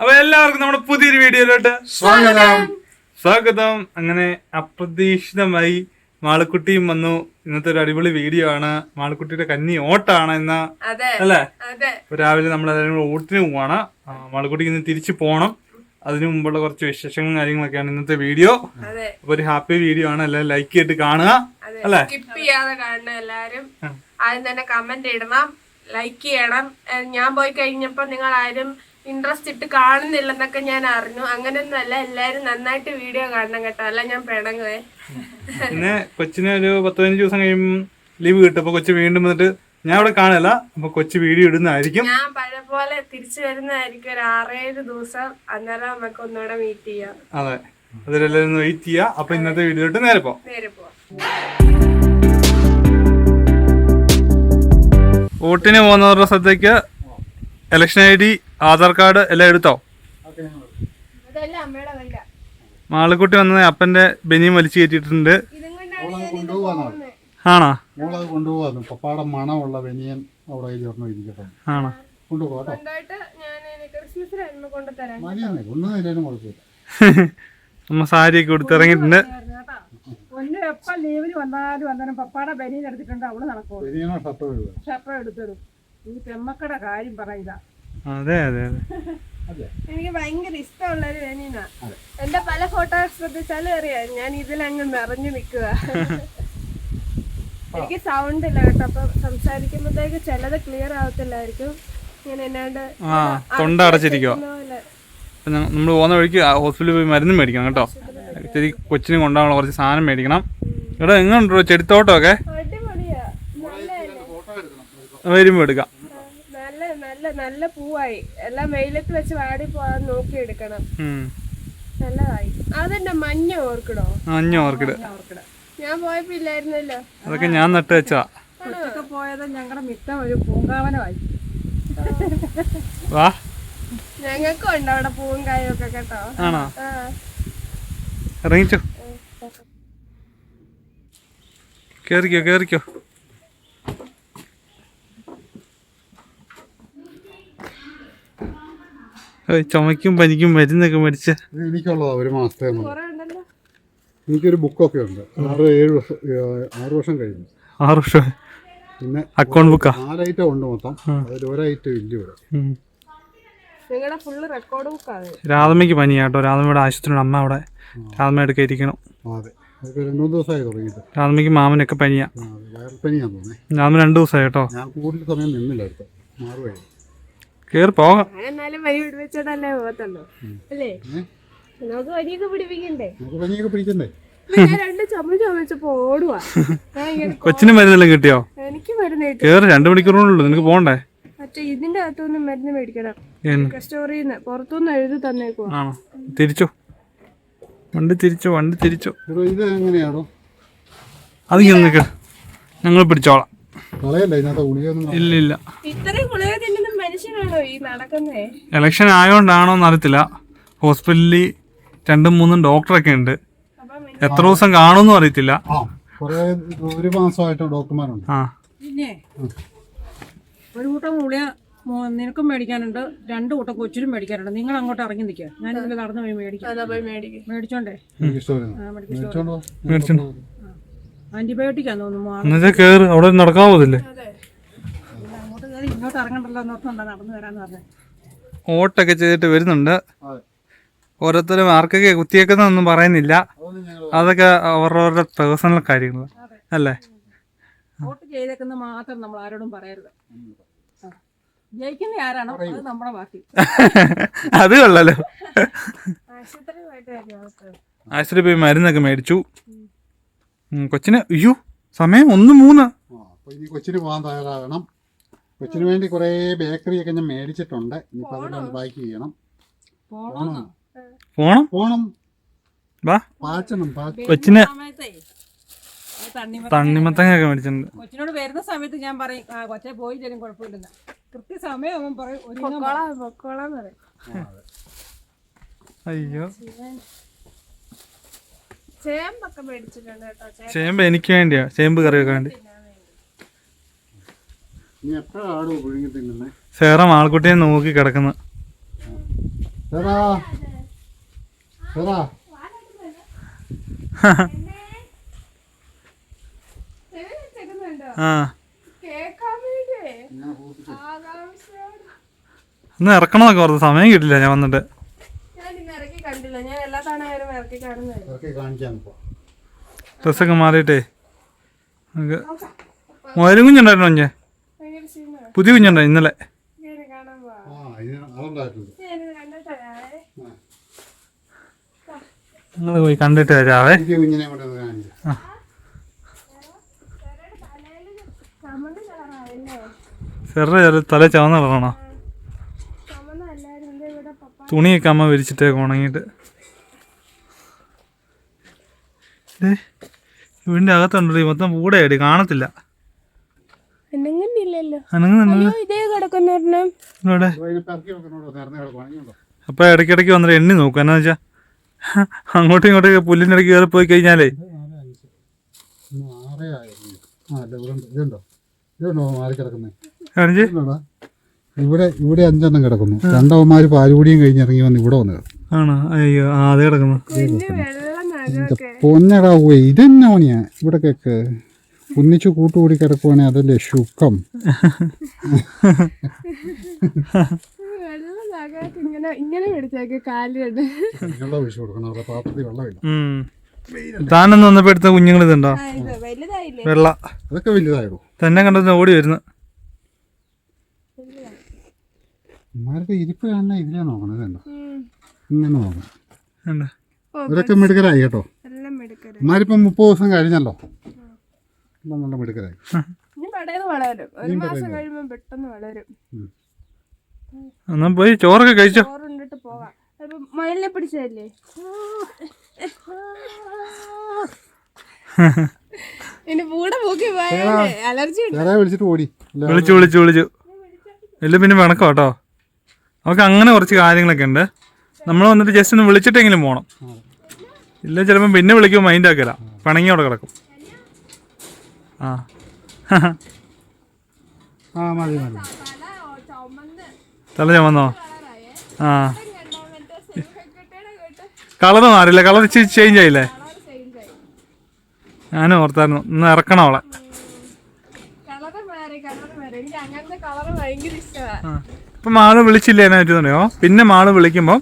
അപ്പൊ എല്ലാവർക്കും നമ്മുടെ പുതിയൊരു വീഡിയോയിലോട്ട് സ്വാഗതം. സ്വാഗതം. അങ്ങനെ അപ്രതീക്ഷിതമായി മാളക്കുട്ടിയും വന്നു. ഇന്നത്തെ ഒരു അടിപൊളി വീഡിയോ ആണ്. മാളക്കുട്ടിയുടെ കന്നി ഓട്ടാണ് എന്ന അല്ലേ? രാവിലെ നമ്മൾ എല്ലാവരും കൂടെ ഓട്ടിന് പോവാണ്. മാളക്കുട്ടിക്ക് ഇന്ന് തിരിച്ചു പോകണം അതിനു മുമ്പുള്ള കുറച്ച് വിശേഷങ്ങളും കാര്യങ്ങളൊക്കെയാണ് ഇന്നത്തെ വീഡിയോ. അപ്പൊ ഒരു ഹാപ്പി വീഡിയോ ആണ്. എല്ലാവരും ലൈക്ക് ചെയ്തിട്ട് കാണുക. അല്ലേ? എല്ലാരും ആദ്യം തന്നെ കമന്റ് ഇടണം ലൈക്ക് ചെയ്യണം. ഞാൻ പോയി കഴിഞ്ഞപ്പോ നിങ്ങൾ ആരും ഇൻട്രസ്റ്റ് ഇട്ട് കാണുന്നില്ലെന്നൊക്കെ ഞാൻ അറിഞ്ഞു. അങ്ങനെയൊന്നുമല്ല എല്ലാരും നന്നായിട്ട് വീഡിയോ കാണണം കേട്ടോ. അല്ല ഞാൻ പിണങ്ങുവേ. പിന്നെ കൊച്ചിന് ഒരു പത്ത് പതിനഞ്ച് ദിവസം കഴിയുമ്പോൾ ലീവ് കിട്ടും അപ്പൊ കൊച്ചു വീണ്ടും വന്നിട്ട് ഞാൻ അവിടെ കാണില്ല അപ്പൊ കൊച്ചു വീഡിയോ ഇടുന്നതായിരിക്കും. ഞാൻ പഴയ പോലെ തിരിച്ചു വരുന്നതായിരിക്കും ഒരു ആറേഴ് ദിവസം അന്നേരം നമുക്ക് ഒന്നുകൂടെ മീറ്റ് ചെയ്യാം. അതെ. അതിലെല്ലാവരും വെയിറ്റ് ചെയ്യുക. അപ്പൊ ഇന്നത്തെ വീഡിയോയിട്ട് നേരെ പോവാം. നേരെ പോവാം. വോട്ടിന് പോകുന്നവരുടെ സ്ഥലത്തേക്ക് election I D Aadhaar card എല്ലാം എടുത്തോ? മാളിക്കുട്ടി വന്നത് അപ്പന്റെ ബനിയും വലിച്ചു കയറ്റിയിട്ടുണ്ട്. കൊണ്ടുപോകാനാണ് ആണോ? മോളത് കൊണ്ടുപോകാന്ന് പപ്പാടെ മണമുള്ള അവിടെ ഇരിക്കട്ടെ. ആണോ? കൊണ്ടുപോകാം ഒന്നും കുഴപ്പമില്ല. നമ്മ സാരിയൊക്കെ കൊടുത്തിറങ്ങിയിട്ടുണ്ട് ഒന്ന് എപ്പം ലീവിന് വന്നാലും വന്നാലും പപ്പാടെ ബനിയൻ എടുത്തിട്ടുണ്ട് അവൾ നടക്കും ഷർട്ടോ എടുത്തിടും. ഈ പെമ്മക്കടെ കാര്യം പറയുക അതെ അതെ അതെ. എനിക്ക് ഭയങ്കര ഇഷ്ടമുള്ള ഒരു വെനീന എന്റെ പല ഫോട്ടോ ശ്രദ്ധിച്ചാലും അറിയാം ഞാൻ ഇതിലങ്ങ് നിറഞ്ഞു നിൽക്കുക. എനിക്ക് സൗണ്ട് ഇല്ല കേട്ടോ അപ്പൊ സംസാരിക്കുമ്പോഴത്തേക്ക് ചിലത് ക്ലിയർ ആവത്തില്ലായിരിക്കും. ഞാൻ എന്നാണ്ട് ആ തൊണ്ട അടച്ചിരിക്കുക നമ്മൾ പോകുന്ന വഴിക്ക് ഹോസ്പിറ്റലിൽ പോയി മരുന്ന് മേടിക്കണം കേട്ടോ. ശരി കൊച്ചിന് കൊണ്ടുപോകാനുള്ള കുറച്ച് സാധനം മേടിക്കണം. ഇവിടെ എങ്ങനെയുണ്ടോ ചെടിത്തോട്ടമൊക്കെ? അടിപൊളിയാ. നല്ല വരുമ്പോൾ എടുക്കാം. നല്ല നല്ല പൂവായി. എല്ലാം വെയിലത്ത് വെച്ച് വാടി പോവാൻ നോക്കി എടുക്കണം. നല്ലതായി. അതെന്നെ മഞ്ഞ ഓർക്കിടോ മഞ്ഞ ഓർക്കിട ഞാൻ പോയപ്പോ ഇല്ലായിരുന്നല്ലോ. അതൊക്കെ ഞാൻ നട്ട് വെച്ചാ പോയത് ഞങ്ങളുടെ മിത്തം ഒരു പൂങ്കാവനമായി. വാ. ഞങ്ങൾക്കും ഉണ്ട് അവിടെ പൂവും കായൊക്കെ ഒക്കെ കേട്ടോ? ആണോ? ഇറങ്ങിച്ചോ. കേറിക്കോ കേറിക്കോ. ഏയ് ചുമയ്ക്കും പനിക്കും മരുന്നൊക്കെ മരിച്ച എനിക്കുള്ളതാ ഒരു മാസത്തെ എനിക്കൊരു ബുക്കൊക്കെ ഉണ്ട്. ആറ് ഏഴ് വർഷം ആറ് വർഷം കഴിഞ്ഞു. ആറ് വർഷം. പിന്നെ അക്കൗണ്ട് ബുക്കാ? നാല് ഐറ്റം ഉണ്ട് മൊത്തം. അതിൽ ഒരൈറ്റം ഇല്ല ഇവിടെ. രാധമ്മയ്ക്ക് പനിയാ കേട്ടോ. രാധമ്മയുടെ ആശുപത്രിയുടെ അമ്മ അവിടെ രാധമ്മ എടുക്കാൻ ഇരിക്കണം. രാധമ്മയ്ക്ക് മാമനൊക്കെ പനിയാ. രാധമ്മ രണ്ടു ദിവസമായി കേട്ടോ. ഞാൻ കൂടുതൽ സമയം നിന്നില്ല കേറി പോകാം. എന്നാലും വരി പിടിപ്പിച്ചിട്ടല്ലേ പോകത്തുള്ളൂ. അല്ലേ? നമുക്ക് വരിയൊക്കെ പിടിപ്പിക്കണ്ടേ? നമുക്ക് പനിയൊക്കെ പിടിക്കണ്ടേ? ഞാൻ രണ്ട് ചുമ ചുമച്ചപ്പോ ഓടുവാ. കൊച്ചിന് മരുന്നെല്ലാം കിട്ടിയോ? എനിക്ക് മരുന്ന് കിട്ടി. കേറി രണ്ടു മണിക്കൂറുള്ളൂ നിനക്ക് പോണ്ടേ മറ്റേ ഇതിന്റെ അകത്തുനിന്ന് മരുന്ന് മേടിക്കണം. സ്റ്റോറിന്ന് പുറത്തുനിന്ന് എഴുതി തന്നേക്കുവാ. തിരിച്ചു തിരിച്ചോ. വണ്ടി തിരിച്ചു വണ്ടി തിരിച്ചു. ഇത് എങ്ങനെയാണോ അത് ഞങ്ങൾക്ക് ഞങ്ങൾ പിടിച്ചോളാം. ഇല്ല ഇല്ല ഇത്രയും ഗുളിക തിന്നുന്ന മനുഷ്യനാണോ ഈ നടക്കുന്നേ ഇലക്ഷൻ ആയോണ്ടാണോ എന്നറിയത്തില്ല. ഹോസ്പിറ്റലിൽ രണ്ടും മൂന്നും ഡോക്ടറൊക്കെ ഉണ്ട്. എത്ര ദിവസം കാണുമെന്നും അറിയത്തില്ല. കുറേ ഒരു മാസമായിട്ട് ഡോക്ടർമാരുണ്ട്. ആ. പിന്നെ ഒരു കൂട്ടം ഗുളിക മോ- നിനക്കും മേടിക്കാനുണ്ട്. രണ്ടു കൂട്ടം കൊച്ചിനും മേടിക്കാനുണ്ട്. നിങ്ങൾ അങ്ങോട്ട് ഇറങ്ങി നിൽക്കുക ഞാൻ ഇതിൽ നടന്നു പോയി മേടിക്കാം. അതാ പോയി മേടിക്കും. മേടിച്ചോണ്ടേ? എനിക്ക് ഇഷ്ടമായിരുന്നു മേടിച്ചോണ്ട് പോ. തോന്നുന്നു മാ- കേറ് അവിടെ കയറി ഇങ്ങോട്ട് ഇറങ്ങണ്ടല്ലോ എന്നോർത്തുണ്ടോ നടന്നു വരാന്ന് പറഞ്ഞത് ഓട്ടൊക്കെ ചെയ്തിട്ട് വരുന്നുണ്ട്. അതെ. ഓരോരുത്തരും ആർക്കൊക്കെ കുത്തിയേക്കുന്നൊന്നും പറയുന്നില്ല. അതൊക്കെ അവരവരുടെ പേഴ്സണൽ കാര്യങ്ങൾ. അല്ലേ? വോട്ട് ചെയ്തേക്കുന്ന മാത്രം നമ്മൾ ആരോടും പറയരുത്. ജയിക്കുന്ന ആരാണോ അത് നമ്മുടെ പാർട്ടി. അത് കൊള്ളാലോ. ആശുപത്രി പോയി മരുന്നൊക്കെ മേടിച്ചു. കൊച്ചിന് അയ്യോ സമയം ഒന്ന് മൂന്ന്. അപ്പോൾ ഇനി കൊച്ചിന് പോകാൻ തയ്യാറാകണം. കൊച്ചിന് വേണ്ടി കുറേ ബേക്കറിയൊക്കെ ഞാൻ മേടിച്ചിട്ടുണ്ട്. ഇനിയിപ്പോൾ അതൊക്കെ പാക്ക് ചെയ്യണം. പോണം? പോണം? പോണം. വാ. പാച്ചണം പാച്ച കൊച്ചിന് സമയത്തേ. അത് തണ്ണിമത്തൻ തണ്ണിമത്തങ്ങയൊക്കെ മേടിച്ചിട്ടുണ്ട്. കൊച്ചിനോട് വരുന്ന സമയത്ത് ഞാൻ പറയും ആ കൊച്ചെ പോയില്ലെങ്കിലും കുഴപ്പമില്ലെന്ന്. കൃത്യസമയം അവൻ പറയും. ഒരു അയ്യോ. ചേമ്പൊക്കെ മേടിച്ചിട്ടുണ്ട് കേട്ടോ. ചേമ്പ് എനിക്ക് വേണ്ടിയാ. ചേമ്പ് കറി വെക്കാൻ വേണ്ടി. സേറ ആൾക്കുട്ടിയെ നോക്കി കിടക്കുന്നു. ഇന്ന് ഇറക്കണമൊക്കെ ഇറക്കണമെന്നൊക്കെ പറഞ്ഞു സമയം കിട്ടില്ല ഞാൻ വന്നിട്ട്. ഞാൻ ഞാൻ ഡ്രസ്സൊക്കെ മാറിയിട്ടേ. നമുക്ക് മുയലും കുഞ്ഞുണ്ടായിരുന്നോ ഞെ ഭയങ്കര സീനാണ് പുതിയ കുഞ്ഞുണ്ടോ ഇന്നലെ? നിങ്ങൾ പോയി കണ്ടിട്ട് വരാവേ. ചെറിയ ചെറിയ തല ചവന്ന് കളറാണോ ചമ്മന്നല്ലായിരുന്നു ഇവിടെ പപ്പ? തുണിയൊക്കെ അമ്മ വിരിച്ചിട്ടേക്ക് ഉണങ്ങിയിട്ട്. ദേ, അകത്തുണ്ടല്ലോ ഈ മൊത്തം പൂടയാടി കാണത്തില്ല. അപ്പോൾ ഇടയ്ക്കിടയ്ക്ക് വന്നിട്ട് എണ്ണി നോക്കും. എന്നാ വെച്ചാ അങ്ങോട്ടും ഇങ്ങോട്ടും പുല്ലിന്റെ ഇടയ്ക്ക് കയറി പോയി കഴിഞ്ഞാലേ. ഇവിടെ? ഇവിടെ അഞ്ചെണ്ണം കിടക്കുന്നു. രണ്ടവന്മാര് പാലുകൂടിയും കഴിഞ്ഞ് ഇറങ്ങി വന്ന് ഇവിടെ വന്ന് കിടക്കും ആണോ? അയ്യോ ആ അതേ കിടക്കുന്നു പൊന്നടാ ഇതെന്നാ പണിയാ? ഇവിടെ കേക്ക്. ഒന്നിച്ചു കൂട്ടുകൂടി കിടക്കുവാണെങ്കിൽ അതല്ലേ ശുക്കം. ഇങ്ങനെ ഇങ്ങനെ പിടിച്ചേക്ക് കാലുണ്ട് വെള്ളം ഒഴിച്ചു കൊടുക്കണം. അവിടെ പാത്രത്തിൽ വെള്ളമില്ല. താനൊന്ന് എടുത്ത കുഞ്ഞുങ്ങൾ ഇതുണ്ടോ? വലുതായില്ലേ? വെള്ള. അതൊക്കെ വലുതായോ തന്നെ കണ്ടത് ഓടി വരുന്നു? ഇരിപ്പ് കാണുന്ന ഇതിലേ നോക്കണത് കണ്ടോ? ഇങ്ങനെ നോക്കണം. ഇതൊക്കെ ഇവരൊക്കെ മിടുക്കരായി കേട്ടോ. അമ്മമാരിപ്പം മുപ്പത് ദിവസം കഴിഞ്ഞല്ലോ. നല്ല മിടുക്കരായി ഒരു മാസം കഴിയുമ്പോൾ പെട്ടെന്ന് വളരും. എന്നാ പോയി ചോറൊക്കെ കഴിച്ചോ? ചോറുണ്ടിട്ട് പോവാം. അപ്പൊ മയിലിനെ പിടിച്ചതല്ലേ? ഇനി പൂടെ പൂക്കി പോയാലേ. അലർജി ഉണ്ട്? വിളിച്ചിട്ട് ഓടി. വിളിച്ചു വിളിച്ചു വിളിച്ചു. ഇല്ല പിന്നെ പിണക്കോ കേട്ടോ? നമുക്ക് അങ്ങനെ കുറച്ച് കാര്യങ്ങളൊക്കെ ഉണ്ട്. നമ്മൾ വന്നിട്ട് ജസ്റ്റ് ഒന്ന് വിളിച്ചിട്ടെങ്കിലും പോകണം ഇല്ല ചിലപ്പോൾ പിന്നെ വിളിക്കുമ്പോൾ മൈൻഡ് ആക്കില്ല പണങ്ങി അവിടെ കിടക്കും. ആ. ആ മതി മതി. തല ചുമന്നോ? ആ. കളർ മാറില്ല കളർ ചേഞ്ച് ആയില്ലേ? ഞാൻ ഓർത്തായിരുന്നു. ഇന്ന് ഇറക്കണം അവളെ. ഇപ്പൊ മാൾ വിളിച്ചില്ല എന്നാ പറ്റുന്നുണ്ടോ പിന്നെ മാൾ വിളിക്കുമ്പോ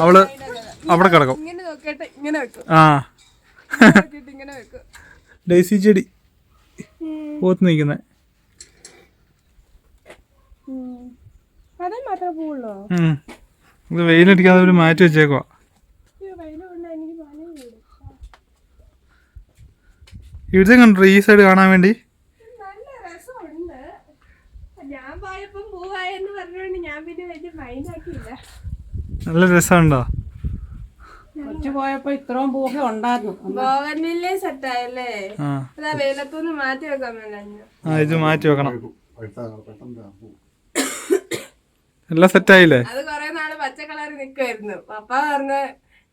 അവൾ അവിടെ കിടക്കും. ഇങ്ങനെ നോക്കിയിട്ട് ഇങ്ങനെ വെക്കും. ആ. നോക്കിയിട്ട് ഇങ്ങനെ വെക്കും. ഡേസി ചെടി. പോത്ത് നിൽക്കുന്നത് ഇത് വെയിലടിക്കാതെ ഒരു മാറ്റി വെച്ചേക്കോ ഇവിടുത്തെ കണ്ടോ ഈ സൈഡ് കാണാൻ വേണ്ടി? നല്ല രസമുണ്ട്? കൊച്ചു പോയപ്പോ ഇത്രയും പൂക്കെ ഉണ്ടായിരുന്നു. സെറ്റായല്ലേ വെയിലത്തൊന്ന് മാറ്റി വെക്കാൻ ആ ഇത് മാറ്റി വെക്കണം. പഴുത്ത പെട്ടെന്ന് പൂ. എല്ലാം സെറ്റായില്ലേ അത് കൊറേ നാൾ പച്ച കളറിൽ നിക്കുവായിരുന്നു. പപ്പ പറഞ്ഞ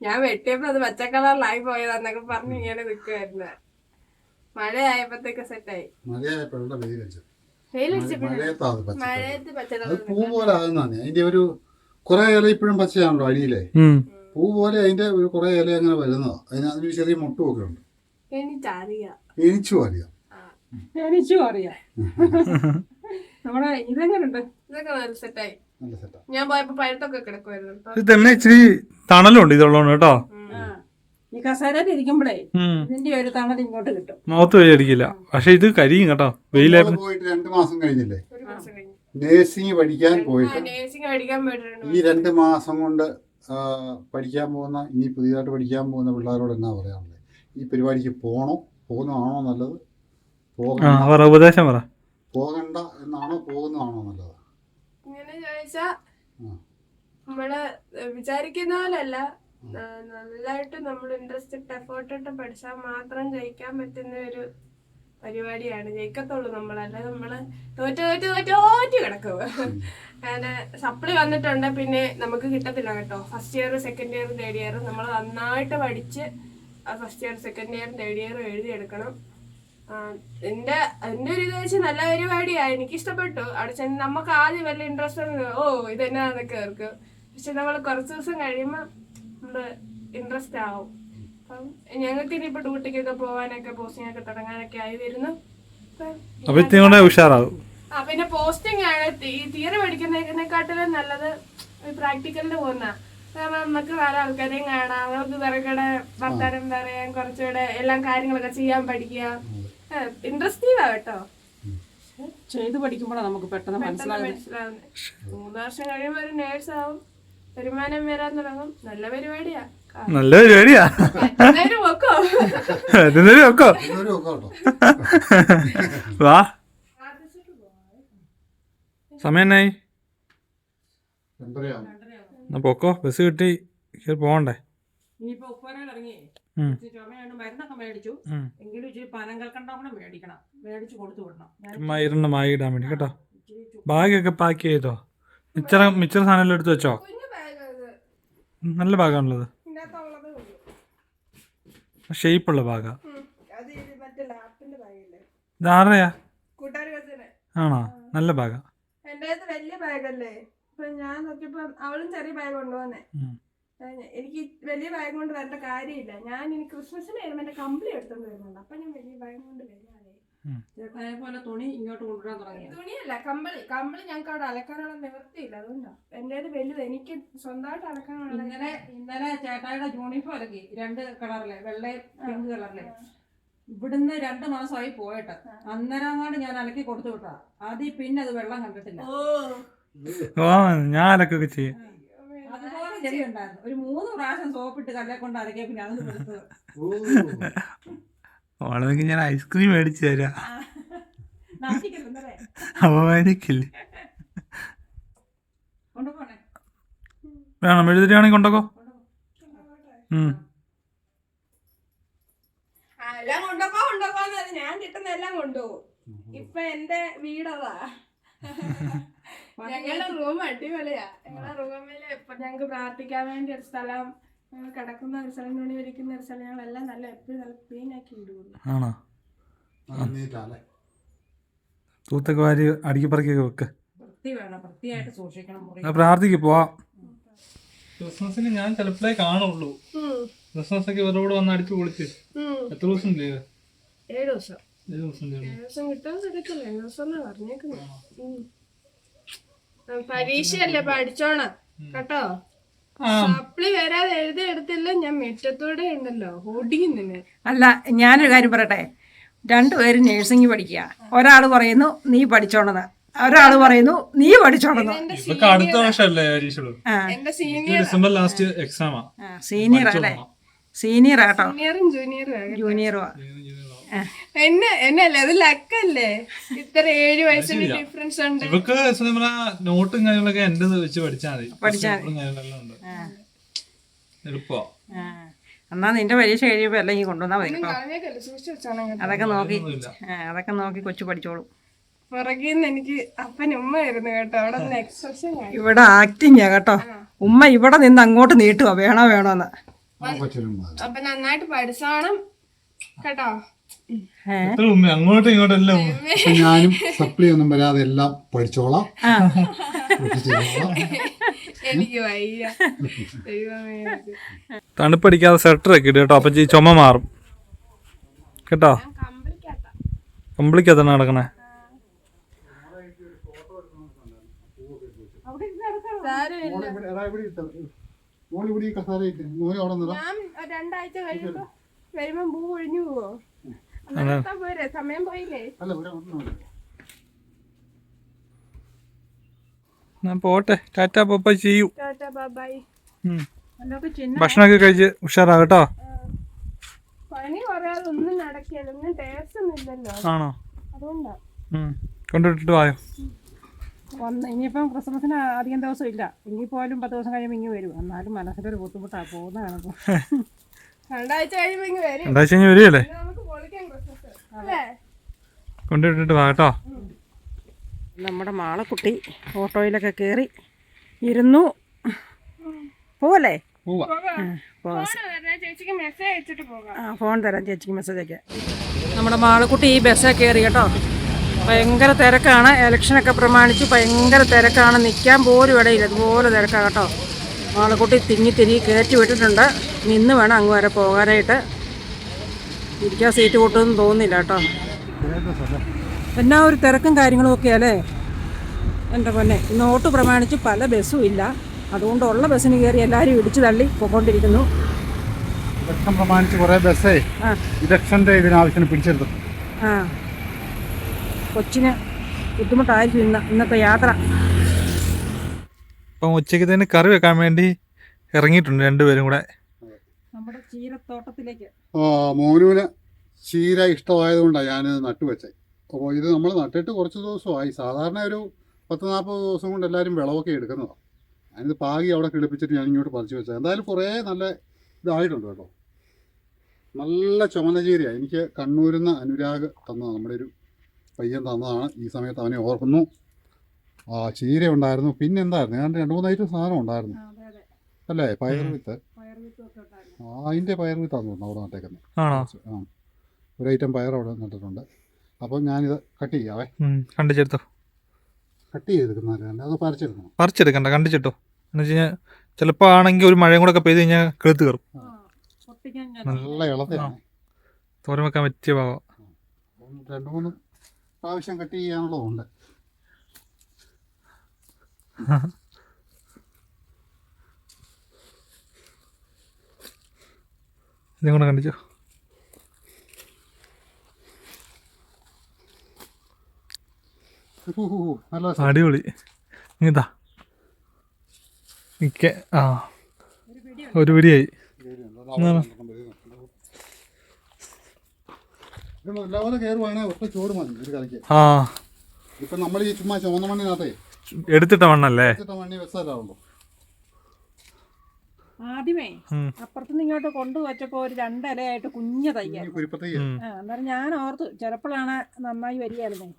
ഞാൻ വെട്ടിയപ്പോ അത് പച്ച കളറിലായി പോയതാന്നൊക്കെ പറഞ്ഞു ഇങ്ങനെ നിക്കുവായിരുന്നു. മഴ ആയപ്പോഴത്തേക്ക് സെറ്റായി മഴയായപ്പോഴുള്ള മഴയത്ത് പച്ച കളർ പൂ പോലെ ആകുന്നതാണ് അതിന്റെ ഒരു കുറെ ഇല ഇപ്പോഴും പച്ചയാണല്ലോ അടിയിലെ. പൂ പോലെ അതിന്റെ ഒരു കുറെ ഇല അങ്ങനെ വരുന്നതാ. അതിന് അതിന് ചെറിയ മുട്ടുമൊക്കെ ഉണ്ട്. എനിക്കറിയാം എനിച്ചും അറിയാം. എനിച്ചും അറിയാം. നമ്മുടെ ഇതെങ്ങനെയുണ്ട് ഇതൊക്കെ നല്ല സെറ്റായി. നല്ല സെറ്റാ. ഞാൻ പോയപ്പോ പഴുത്തൊക്കെ കിടക്കുമായിരുന്നു ഇത് തന്നെ ഇച്ചിരി തണലുണ്ട് ഇതുള്ളതുകൊണ്ട് കേട്ടോ. ഈ കസേരയിൽ ഇരിക്കുമ്പോഴേ. ഇതിന്റെ ഒരു തണൽ ഇങ്ങോട്ട് കിട്ടും. മുഖത്ത് വഴി അടിക്കില്ല പക്ഷെ ഇത് കരിയും കേട്ടോ. വെയിലായിരുന്നു പോയിട്ട് രണ്ട് മാസം കഴിഞ്ഞില്ലേ? ഒരു മാസം കഴിഞ്ഞു. നേഴ്സിംഗ് പഠിക്കാൻ പോയിട്ട് നേഴ്സിംഗ് പഠിക്കാൻ പോയിട്ടുണ്ട്. ഈ രണ്ട് മാസം കൊണ്ട് പഠിക്കാൻ പോകുന്ന ഇനി പുതിയതായിട്ട് പഠിക്കാൻ പോകുന്ന പിള്ളേരോട് എന്നാ പറയാനുള്ളത്? ഈ പരിപാടിക്ക് പോകണോ പോകുന്നതാണോ നല്ലത്? പോകണ്ട. ഉപദേശം പറ. പോകണ്ട എന്നാണോ പോകുന്നതാണോ നല്ലത്? ഇങ്ങനെ ചോദിച്ചാ ആ. നമ്മൾ വിചാരിക്കുന്ന പോലല്ല നല്ലതായിട്ട് നമ്മൾ ഇൻട്രസ്റ്റ് ഇട്ട് എഫേർട്ട് ഇട്ട് പഠിച്ചാൽ മാത്രം ജയിക്കാൻ പറ്റുന്ന ഒരു പരിപാടിയാണ്. ജയിക്കത്തുള്ളൂ നമ്മളല്ല നമ്മൾ തോറ്റ് തോറ്റ് തോറ്റ് തോറ്റ് കിടക്കും അങ്ങനെ സപ്ലി വന്നിട്ടുണ്ട്. പിന്നെ നമുക്ക് കിട്ടത്തില്ല കേട്ടോ. First year second year third year നമ്മൾ നന്നായിട്ട് പഠിച്ച് first year second year third year എഴുതിയെടുക്കണം. എന്റെ എന്റെ ഒരു ഇത് വെച്ച് നല്ല പരിപാടിയാ. എനിക്ക് ഇഷ്ടപ്പെട്ടു അവിടെ ചെന്ന് നമുക്ക് ആദ്യം വല്ല ഇൻട്രസ്റ്റ് ഓ ഇതെന്നാന്നൊക്കെ ഓർക്കും. പക്ഷെ നമ്മൾ കുറച്ച് ദിവസം കഴിയുമ്പോൾ നമ്മൾ ഇൻട്രസ്റ്റ് ആവും. അപ്പം ഞങ്ങൾക്ക് ഇനിയിപ്പോ ഡ്യൂട്ടിക്കൊക്കെ പോകാനൊക്കെ പോസ്റ്റിംഗ് തുടങ്ങാനൊക്കെ ആയി വരുന്നു. അപ്പം ഇത്തിരി ഉഷാറാവും ആ പിന്നെ പോസ്റ്റിംഗ് ആണ്. ഈ തിയറി പഠിക്കുന്നതിനെക്കാട്ടിലും നല്ലത് പ്രാക്ടിക്കലിന് പോകുന്ന. നമുക്ക് വേറെ ആൾക്കാരെയും കാണാം. നമുക്ക് കുറെക്കൂടെ വർത്താനം പറയാൻ കുറച്ചുകൂടെ എല്ലാം കാര്യങ്ങളൊക്കെ ചെയ്യാൻ പഠിക്കുക. ഇൻട്രസ്റ്റീവ് ആ കേട്ടോ. ചെയ്ത് പഠിക്കുമ്പോഴാണ് നമുക്ക് പെട്ടെന്ന് മനസ്സിലാവുന്നത് മൂന്ന് വർഷം കഴിയുമ്പോൾ ഒരു നേഴ്സ് ആവും വരുമാനം വരാൻ തുടങ്ങും. നല്ല പരിപാടിയാ. നല്ല പരിപാടിയാ അതിനൊരു വെക്കോ. വാ. സമയം എന്നായി? എന്നാ പൊക്കോ. ബസ് കിട്ടി. പോകണ്ടേ. ഇനിയിപ്പോ ഇറങ്ങി. മരുന്നൊക്കെ മേടിച്ചു. എങ്കിലും ഇച്ചിരി പനം കൽക്കണ്ടം മേടിക്കണം. മേടിച്ച് കൊടുത്തു വിടണം. ഞാൻ ചുമ്മാ ഇരുന്ന് മായി ഇടാൻ വേണ്ടി കേട്ടോ. ബാഗൊക്കെ പാക്ക് ചെയ്തോ? മിച്ചറ മിച്ചറ സാധനം എടുത്ത് വെച്ചോ? നല്ല ബാഗാണുള്ളത് ഇതിനകത്തുള്ളത് ഉള്ളൂ ഷേപ്പുള്ള ബാഗാ ഉം. അത് ഇത് മറ്റേ ലാപ്പിന്റെ ബാഗല്ലേ ഇത് ആരുടെയാ? ഭാഗ കൊച്ചിന് ആണോ? നല്ല അടുത്ത് വലിയ ബാഗല്ലേ? ഞാൻ നോക്കിയപ്പോ അവളും ചെറിയ ബാഗ് കൊണ്ടുപോന്നെ എനിക്ക് വലിയ ബാഗ് കൊണ്ട് വരേണ്ട കാര്യമില്ല. ഞാൻ ഇനി ക്രിസ്മസിന് വരുമ്പോ എന്റെ കമ്പിളി എടുത്തോണ്ട് വരുന്നുണ്ട്. അപ്പൊ ഞാൻ വലിയ ബാഗ് കൊണ്ട് വരാതെ തുണി ഇങ്ങോട്ട് കൊണ്ടുവരാൻ തുടങ്ങി തുണിയല്ല കമ്പിളി. കമ്പിളി ഞങ്ങൾക്ക് അവിടെ അലക്കാനുള്ള നിവൃത്തിയില്ല അതുകൊണ്ടാ. എന്റെ വലുത് എനിക്ക് സ്വന്തമായിട്ട് അലക്കാനുള്ള ഇന്നലെ ഇന്നലെ ചേട്ടായുടെ യൂണിഫോം അലക്കി രണ്ട് കളറിലെ വെള്ളയും പിങ്ക് കളറിലെ. ഇവിടുന്ന് രണ്ട് മാസമായി പോയിട്ട്. അന്നേരങ്ങാണ്ട് ഞാൻ അലക്കി കൊടുത്തു വിട്ടാ. ആദ്യം പിന്നെ അത് വെള്ളം കണ്ടിട്ടില്ല. ഓ. ഓ ഞാൻ അലക്കൊക്കെ ചെയ്യും. അതുപോലെ ചെടി ഉണ്ടായിരുന്നു ഒരു മൂന്ന് പ്രാവശ്യം സോപ്പിട്ട് കല്ലെ കൊണ്ട് അലക്കിയ പിന്നെ അതൊന്ന് കൊടുത്തത് ഓ. ഓളെങ്കിൽ ഞാൻ ഐസ്ക്രീം മേടിച്ചു തരാം. അപമാനിക്കില്ലേ? വേണം എഴുതിട്ടാണെങ്കിൽ കൊണ്ടോക്കോ എല്ലാം കൊണ്ടോക്കോ കൊണ്ടോക്കോ ഞാൻ കിട്ടുന്ന എല്ലാം കൊണ്ടുപോകും. ഇപ്പൊ എന്റെ വീടതാ. ഞങ്ങളുടെ റൂം അടിപൊളിയാ. ഞങ്ങളുടെ റൂമിൽ ഇപ്പൊ ഞങ്ങക്ക് പ്രാർത്ഥിക്കാൻ വേണ്ടി ഒരു സ്ഥലം ഞങ്ങൾ കിടക്കുന്ന ഒരു സ്ഥലം തുണി വിരിക്കുന്ന ഒരു സ്ഥലം ഞങ്ങളെല്ലാം നല്ല എപ്പോഴും നല്ല ക്ലീൻ ആക്കി ഇടുള്ളൂ ആണോ? തൂത്തൊക്കെ വാരി അടുക്കി പറക്കൊക്കെ വെക്ക്. വൃത്തി വേണം വൃത്തിയായിട്ട് സൂക്ഷിക്കണം മുറി. എന്നാ പ്രാർത്ഥിക്ക് പോവാം. ക്രിസ്മസിന് ഞാൻ ചിലപ്പോഴേ കാണുള്ളൂ. ക്രിസ്മസ് ഒക്കെ ഇവരുടെ കൂടെ വന്ന് അടിച്ചു പൊളിച്ച് എത്ര ദിവസം ഇല്ലേ ഏഴ് ദിവസം. ഏഴ് ദിവസം ദിവസം കിട്ടാൻ കിടക്കില്ല ഏഴ് ദിവസം എന്നാ പറഞ്ഞേക്കുന്നത് ഉം. ആ, പരീക്ഷയല്ലേ പഠിച്ചോണം കേട്ടോ? സപ്ലി വരാതെ എഴുതി എടുത്തില്ല ഞാൻ മുറ്റത്തൂടെ ഉണ്ടല്ലോ ഓടിക്കുന്നില്ല അല്ല ഞാനൊരു കാര്യം പറയട്ടെ. രണ്ടുപേരും നഴ്സിംഗ് പഠിക്കുക. ഒരാൾ പറയുന്നു നീ പഠിച്ചോണെന്ന് ഒരാൾ പറയുന്നു നീ പഠിച്ചോണെന്ന് അടുത്ത വർഷമല്ലേ എന്റെ സീനിയർ ഡിസംബർ ലാസ്റ്റ് എക്സാമാ സീനിയർ അല്ലേ? സീനിയർ ആട്ടോ. സീനിയറും ജൂനിയറും ജൂനിയറും എന്നെ എന്നല്ലേ അത് ലക്കല്ലേ? ഇത്ര ഏഴ് വയസ്സിന്റെ ഡിഫറൻസ് ഉണ്ട്. ഇവക്ക് സത്യം പറഞ്ഞാ നോട്ടും കാര്യങ്ങളൊക്കെ എന്റെ വെച്ച് പഠിച്ചാൽ മതി. എളുപ്പോ. എന്നാ നിന്റെ പരീക്ഷ കഴിയുമ്പോ എല്ലാം ഈ കൊണ്ടുവന്നാൽ മതി അതൊക്കെ നോക്കി. അതൊക്കെ നോക്കി കൊച്ചു പഠിച്ചോളും. പുറകിൽ എനിക്ക് അപ്പൻ ഉമ്മ ആയിരുന്നു കേട്ടോ. അവിടെ എക്സ്പ്രഷൻ ഇവിടെ ആക്ടിങ് കേട്ടോ. ഉമ്മ ഇവിടെ നിന്ന് അങ്ങോട്ട് നീട്ടുക വേണോ വേണോന്ന്. അപ്പൊ നന്നായിട്ട് പഠിച്ചോണം കേട്ടോ. അങ്ങോട്ടും ഇങ്ങോട്ടും എല്ലാം ഞാനും സപ്ലി ഒന്നും വരാതെ എല്ലാം പഠിച്ചോളാം എനിക്ക് വയ്യ. ദൈവമേ. തണുപ്പടിക്കാതെ സ്വെറ്റർ ഒക്കെ ഇട് കേട്ടോ. അപ്പം ചുമ മാറും. കേട്ടോ? കമ്പിളിക്കാത്ത. നടക്കണേ. രണ്ടാഴ്ച കഴിയുമ്പോ വരുമ്പോ പൂ ഒഴിഞ്ഞു പോവോ? പോട്ടെ ടാറ്റ പപ്പ ചെയ്യൂ. ഭക്ഷണമൊക്കെ കഴിച്ച് ഉഷാറാ കേട്ടോ? പണി പറയാതെ ഒന്നും നടക്കില്ല ഒന്നും ടേസ്റ്റ് ഒന്നും ഇല്ലല്ലോ. ആണോ. കൊണ്ടുവിട്ടിട്ട് വായോ? ഇനിയിപ്പം ക്രിസ്മസിന് അധികം ദിവസം ഇല്ല. ഇനി പോലും പത്ത് ദിവസം കഴിയുമ്പോൾ ഇങ്ങ് വരും. എന്നാലും മനസ്സിലൊരു ബുദ്ധിമുട്ടാണ് പോകുന്ന കാണുമ്പോൾ രണ്ടാഴ്ച കഴിയുമ്പോൾ ഇങ്ങ് വരും. രണ്ടാഴ്ച കഴിഞ്ഞ് വരികയല്ലേ പിന്നെ നമുക്ക് പൊളിക്കാം ക്രിസ്മസ് അല്ലേ കൊണ്ടുവിട്ടിട്ട് വാ കേട്ടോ. നമ്മുടെ മാളക്കുട്ടി ഓട്ടോയിലൊക്കെ കയറി ഇരുന്നു. പോവല്ലേ? മെസ്സേജ് ആ ഫോൺ തരാം ചേച്ചിക്ക് അയക്കാം. നമ്മുടെ മാളക്കുട്ടി ഈ ബസ്സേ കയറി കേട്ടോ. ഭയങ്കര തിരക്കാണ്. ഇലക്ഷനൊക്കെ പ്രമാണിച്ച് ഭയങ്കര തിരക്കാണ്. നിൽക്കാൻ പോലും ഇടയില്ല. അതുപോലെ തിരക്കാണ് കേട്ടോ. മാളക്കുട്ടി തിങ്ങി തിരികെ കയറ്റി വിട്ടിട്ടുണ്ട്. നിന്ന് വേണം അങ്ങ് വരെ പോകാനായിട്ട്. ഇരിക്കാൻ സീറ്റ് കൂട്ടുമെന്ന് തോന്നുന്നില്ല കേട്ടോ. എന്നാ ഒരു തിരക്കും കാര്യങ്ങളും ഒക്കെ അല്ലേ? എന്റെ പൊന്നെ ഇന്ന് ഓട്ട് പ്രമാണിച്ച് പല ബസ്സും ഇല്ല. അതുകൊണ്ട് ഉള്ള ബസ്സിന് കയറി എല്ലാവരും ഇടിച്ചു തള്ളി പോയിക്കൊണ്ടിരിക്കുന്നു. ഇലക്ഷൻ പ്രമാണിച്ച് കുറേ ബസ്സേ ആ. ഇലക്ഷന്റെ ഇതിനാവശ്യത്തിന് പിടിച്ചെടുത്തു ആ. കൊച്ചിന് ബുദ്ധിമുട്ടായിരിക്കും ഇന്ന് ഇന്നത്തെ യാത്ര. അപ്പം ഉച്ചയ്ക്ക് തന്നെ കറി വെക്കാൻ വേണ്ടി ഇറങ്ങിയിട്ടുണ്ട് രണ്ടുപേരും കൂടെ. നമ്മുടെ ചീരത്തോട്ടത്തിലേക്ക്. മോനുവിന് ചീര ഇഷ്ടമായതുകൊണ്ടാണ് ഞാനിത് നട്ടുവെച്ചത് അപ്പോൾ ഇത് നമ്മൾ നട്ടിട്ട് കുറച്ച് ദിവസമായി. സാധാരണ ഒരു പത്ത് നാൽപ്പത് ദിവസം കൊണ്ട് എല്ലാവരും വിളവൊക്കെ എടുക്കുന്നതാണ് ഞാനിത് പാകി അവിടെ കിളിപ്പിച്ചിട്ട് ഞാൻ ഇങ്ങോട്ട് പറിച്ചു വെച്ചത്. എന്തായാലും കുറേ നല്ല ഇതായിട്ടുണ്ട് കേട്ടോ. നല്ല ചുമന്ന ചീരയാണ് എനിക്ക് കണ്ണൂരിൽ നിന്ന് അനുരാഗ് തന്നതാണ് നമ്മുടെ ഒരു പയ്യൻ തന്നതാണ്. ഈ സമയത്ത് അവനെ ഓർക്കുന്നു. ആ ചീര ഉണ്ടായിരുന്നു. പിന്നെ എന്തായിരുന്നു? ഞാൻ രണ്ട് മൂന്ന് ഐറ്റം സാധനം ഉണ്ടായിരുന്നു. അല്ലേ? പയർ വിത്ത്. അതിന്റെ പയർ വിത്താന്ന് തോന്നുന്നു അവിടെ നട്ടേക്കുന്നത് ആണോ? ആ ഒരു ഐറ്റം പയർ അവിടെ നട്ടിട്ടുണ്ട് അപ്പോൾ ഞാനിത് കട്ട് ചെയ്യാവേ. ഉം, കണ്ടിച്ചെടുത്തോ? കട്ട് ചെയ്തെടുക്കുന്നതല്ല അത് പറിച്ചെടുക്കണം. പറിച്ചെടുക്കണ്ട കണ്ടിച്ചിട്ടോ? എന്ന് വെച്ച് കഴിഞ്ഞാൽ ചിലപ്പോൾ ആണെങ്കിൽ ഒരു മഴയും കൂടെ ഒക്കെ പെയ്ത് കഴിഞ്ഞാൽ കെളുത്ത് കയറും. പൊട്ടിക്കാൻ നല്ല ഇളത്തെയാണ് തോരൻ വെക്കാൻ പറ്റിയ ഭാവം രണ്ടു രണ്ട് മൂന്ന് പ്രാവശ്യം കട്ട് ചെയ്യാനുള്ളതുണ്ട്. ഇതും കൂടെ കണ്ടിച്ചോ. അടിപൊളി. ഇതാ. മിക്ക ആ. ഒരു പിടിയായി. ആ. ഇപ്പൊ നമ്മൾ ഈ ചുമ്മാ ചുവന്ന മണ്ണിനകത്തെ എടുത്തിട്ട മണ്ണല്ലേ? എടുത്തിട്ട മണ്ണി വെച്ചാലാവുള്ളൂ ആദ്യമേ അപ്പുറത്ത് അപ്പുറത്തുനിന്ന് ഇങ്ങോട്ട് കൊണ്ടുവച്ചപ്പോൾ ഒരു രണ്ടിലയായിട്ട് കുഞ്ഞ തയ്യായിരുന്നു. അന്നേരം ഞാൻ ഓർത്തു ചിലപ്പോഴാണ് നന്നായി വരികയായിരുന്നേ.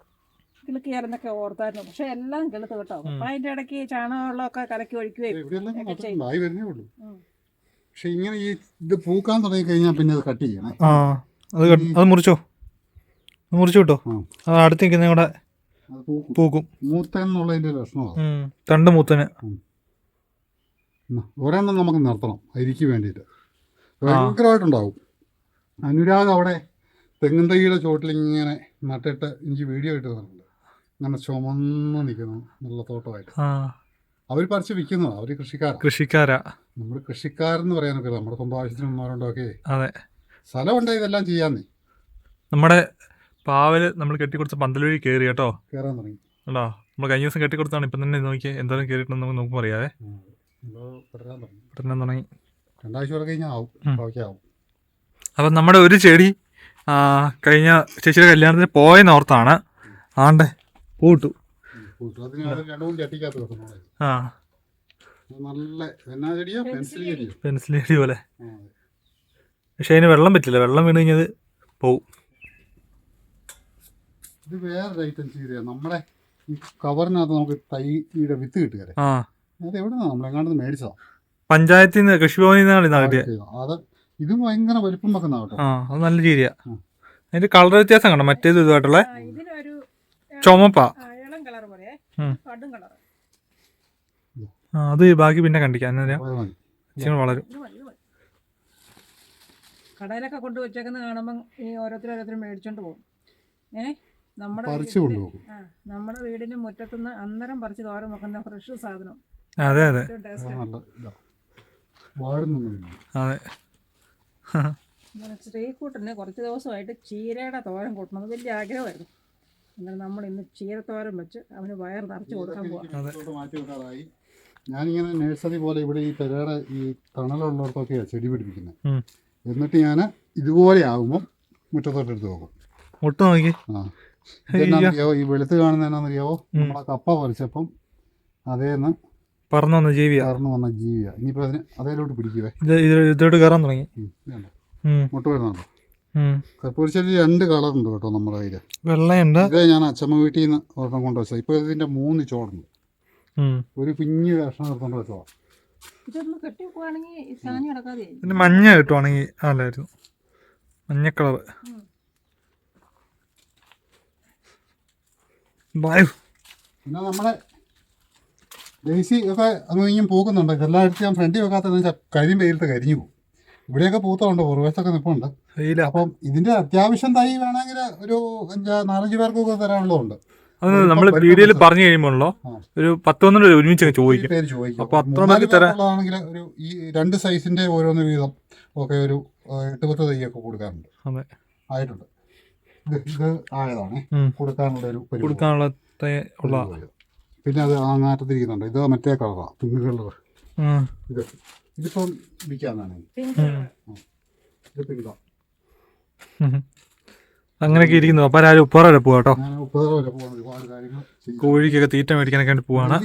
കിളുക്കിയായിരുന്നൊക്കെ ഓർത്തായിരുന്നു. പക്ഷെ എല്ലാം കിളുത്ത് കേട്ടോ. അപ്പൊ അതിന്റെ ഇടയ്ക്ക് ചാണകമുള്ളൊക്കെ കലക്കി ഒഴിക്കുകയും. പക്ഷെ ഇങ്ങനെ ഈ ഇത് പൂക്കാൻ തുടങ്ങി കഴിഞ്ഞാൽ പിന്നെ അത് കട്ട് ചെയ്യണം. ആ അത് അത് മുറിച്ചോ? മുറിച്ചു കിട്ടോ ആ. അത് അടുത്ത് നിൽക്കുന്ന കൂടെ പൂക്കും. മൂത്തൻ എന്നുള്ളതിന്റെ ലക്ഷണമാണ്. തണ്ട് മൂത്തന്. ഒരെണ്ണം നമുക്ക് നിർത്തണം. അരിക്ക് വേണ്ടിയിട്ട്. ഭയങ്കരമായിട്ടുണ്ടാവും. അനുരാഗ് അവിടെ തെങ്ങും തൈയുടെ ചോട്ടിൽ ഇങ്ങനെ നട്ടിട്ട് എനിക്ക് വീഡിയോ ഇട്ട് തന്നിട്ടുണ്ട്. ഇങ്ങനെ ചുമന്ന് നിൽക്കുന്നു നല്ല തോട്ടമായിട്ട്. അവർ പറിച്ച് വിൽക്കുന്നതാണ് അവർ കൃഷിക്കാരാണ് കൃഷിക്കാരാ. നമ്മൾ കൃഷിക്കാരെന്ന് പറയാനൊക്കെ നമ്മുടെ സ്വന്തം ആവശ്യത്തിന് ഒന്നോ ഒക്കെ. അതെ. സ്ഥലമുണ്ട് ഇതെല്ലാം ചെയ്യാന്നേ. നമ്മുടെ പാവൽ നമ്മൾ കെട്ടിക്കൊടുത്ത പന്തൽ വഴി കയറി കേട്ടോ. കയറാൻ തുടങ്ങി. കേട്ടോ നമ്മൾ കഴിഞ്ഞ ദിവസം കെട്ടിക്കൊടുത്താണ് ഇപ്പം തന്നെ നോക്കിയാൽ എന്തായാലും കയറിയിട്ടുണ്ടെന്ന് നമുക്ക് നോക്കുമ്പോൾ അറിയാവേ. തുടങ്ങി. രണ്ടാഴ്ച വരെ കഴിഞ്ഞാൽ ആവും. അപ്പം നമ്മുടെ ഒരു ചെടി കഴിഞ്ഞ ചേച്ചിയുടെ കല്യാണത്തിന് പോയെന്ന് ഓർത്താണ്. ആണ്ടേ പൂട്ടു ആ. നല്ല എന്നാ ചെടിയാ? പെൻസിൽ ചെടിയോ? പെൻസിൽ ചെടി പോലെ. പക്ഷെ അതിന് വെള്ളം പറ്റില്ല. വെള്ളം വീണ് കഴിഞ്ഞത് പോവും. ഇത് വേറൊരു ഐറ്റം ചീരയാണ് നമ്മുടെ ഈ കവറിനകത്ത് നമുക്ക് തൈയുടെ വിത്ത് കിട്ടുക ആ. അത് എവിടെ നമ്മളെങ്ങാണ്ട് മേടിച്ചതാണ് പഞ്ചായത്തിൽ നിന്ന് കൃഷിഭവനിൽ നിന്നാണ് ഇതാ അത് ഇത് ഭയങ്കര വലിപ്പം വെക്കുന്ന കേട്ടോ ആ അത് നല്ല രീതിയാ. ഉം. അതിന്റെ കളർ വ്യത്യാസം കണ്ടോ? മറ്റേത് ഇതുമായിട്ടുള്ള ഇതിനൊരു ചുമപ്പാ. അത് ബാക്കി പിന്നെ കണ്ടിക്കാം. വളരും. കടയിലൊക്കെ കൊണ്ടു വെച്ചേക്കുന്ന കാണുമ്പോൾ ഈ ഓരോരുത്തരും ഓരോരുത്തരും മേടിച്ചോണ്ട് പോകും. ഏ? നമ്മുടെ നമ്മുടെ വീടിന്റെ മുറ്റത്തുനിന്ന് അന്നേരം പറിച്ച് തോരം വെക്കുന്ന ഫ്രഷ് സാധനം. അതെ അതെ. നല്ല ഇതാ. വാഴുന്നൊന്നുമില്ല അതെ. ശ്രീക്കൂട്ടന് കുറച്ച് ദിവസമായിട്ട് ചീരയുടെ തോരം കൂട്ടണം. വലിയ ആഗ്രഹമായിരുന്നു. എന്നാൽ നമ്മൾ ഇന്ന് ചീരത്തോരൻ വെച്ച് അവന് വയർ നിറച്ച് കൊടുക്കാൻ പോവാം. ഇങ്ങോട്ട് മാറ്റി വിടാറായി. ഞാനിങ്ങനെ നഴ്സറി പോലെ ഇവിടെ ഈ പെരയുടെ ഈ തണലുള്ളിടത്തൊക്കെയാണ് ചെടി പിടിപ്പിക്കുന്നത്. എന്നിട്ട് ഞാൻ ഇതുപോലെ ആകുമ്പം മുറ്റത്തോട്ട് എടുത്ത് വെക്കും. മുട്ട നോക്കി. ആ. ഇതെന്നാണെന്നറിയാവോ ഈ വെളുത്ത് കാണുന്ന എന്നാണെന്നറിയാവോ നമ്മളെ കപ്പ പറിച്ചപ്പം അതേന്ന് പറന്നു വന്ന ജീവിയാ. പറന്നു വന്ന ജീവിയാ. ഇനിയിപ്പോൾ അതിന് അതേലോട്ട് പിടിക്കുവേ. ഇത് ഇത് ഇതോട്ട് കയറാൻ തുടങ്ങി. മുട്ട വരുന്നുണ്ടോ? ഉം. കർപ്പൂരച്ചെടി രണ്ട് കളറുണ്ട് കേട്ടോ നമ്മുടെ കയ്യിൽ വെള്ളയുണ്ട്. ഇതേ ഞാൻ അച്ഛമ്മ വീട്ടിൽ നിന്ന് ഒരെണ്ണം കൊണ്ടുവച്ചത് ഇപ്പോൾ ഇതിന്റെ മൂന്ന് ചോടുണ്ട്. ഒരു കുഞ്ഞു കഷ്ണം എടുത്തോണ്ട് വെച്ചോ പിന്നെ മഞ്ഞ കിട്ടുവാണെങ്കിൽ അല്ലായിരുന്നു മഞ്ഞ കളർ. വായു പിന്നെ നമ്മുടെ ഡേസി ഒക്കെ അങ്ങ് ഇങ്ങും പൂക്കുന്നുണ്ട് എടുത്ത് ഞാൻ ഫ്രണ്ടിൽ വെക്കാത്തതെന്ന് വെച്ചാൽ കരിയും വെയിലത്ത് കരിഞ്ഞു പോകും. ഇവിടെയൊക്കെ പൂത്തമുണ്ട് പുറവശത്തൊക്കെ നിൽപ്പുണ്ട് വെയില? അപ്പം ഇതിന്റെ അത്യാവശ്യം തൈ വേണമെങ്കിൽ ഒരു അഞ്ചാ നാലഞ്ച് പേർക്കൊക്കെ തരാനുള്ളതുണ്ട്. അത് നമ്മൾ വീഡിയോയിൽ പറഞ്ഞു കഴിയുമ്പോഴല്ലോ ആ. ഒരു പത്ത് പന്ത്രണ്ട് ഒരുമിച്ച് ചോദിക്കും. അപ്പൊ അത്ര മതി തരാണെങ്കിൽ ഒരു ഈ രണ്ട് സൈസിന്റെ ഓരോന്ന് വീതം ഒക്കെ ഒരു എട്ട് പത്ത് തൈയൊക്കെ കൊടുക്കാറുണ്ട്. അതെ. ആയിട്ടുണ്ട്. ഇത് ആയതാണ്. കൊടുക്കാനുള്ള ഒരു. കൊടുക്കാനുള്ള ഉള്ള പിന്നെ അത് ആ ഇതോ ഇത് മറ്റേ കളറ പിങ്ക് കളർ ഇത് ഇതിപ്പം വിൽക്കാന്നാണ്. ഇത് പിങ്കാ. അങ്ങനെയൊക്കെ ഇരിക്കുന്നു. അപ്പൊ ആരും വരെ പോവാ കേട്ടോ? ഞാൻ മുപ്പത് വരെ പോകുന്ന ഒരുപാട് കാര്യങ്ങൾ ചെയ്യും. കോഴിക്കൊക്കെ തീറ്റ മേടിക്കാനൊക്കെ വേണ്ടി പോവാണ്.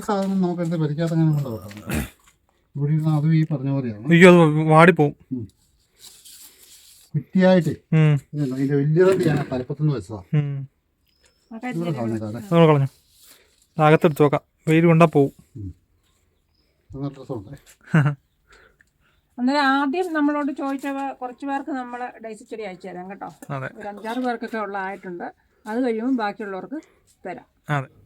അയ്യോ അത് വാടിപ്പോവും. കുറ്റിയായിട്ട്. വലിയ കളഞ്ഞു. അകത്തെടുത്ത് നോക്കാം വെയിൽ കൊണ്ടാ പോവും. അന്നേരം ആദ്യം നമ്മളോട് ചോദിച്ച കുറച്ച് പേർക്ക് നമ്മൾ ഡൈസി ചെടി അയച്ചു തരാം കേട്ടോ. അതെ. ഒരു അഞ്ചാറ് പേർക്കൊക്കെ ഉള്ള ആയിട്ടുണ്ട്. അത് കഴിയുമ്പോൾ ബാക്കിയുള്ളവർക്ക് തരാം. അതെ.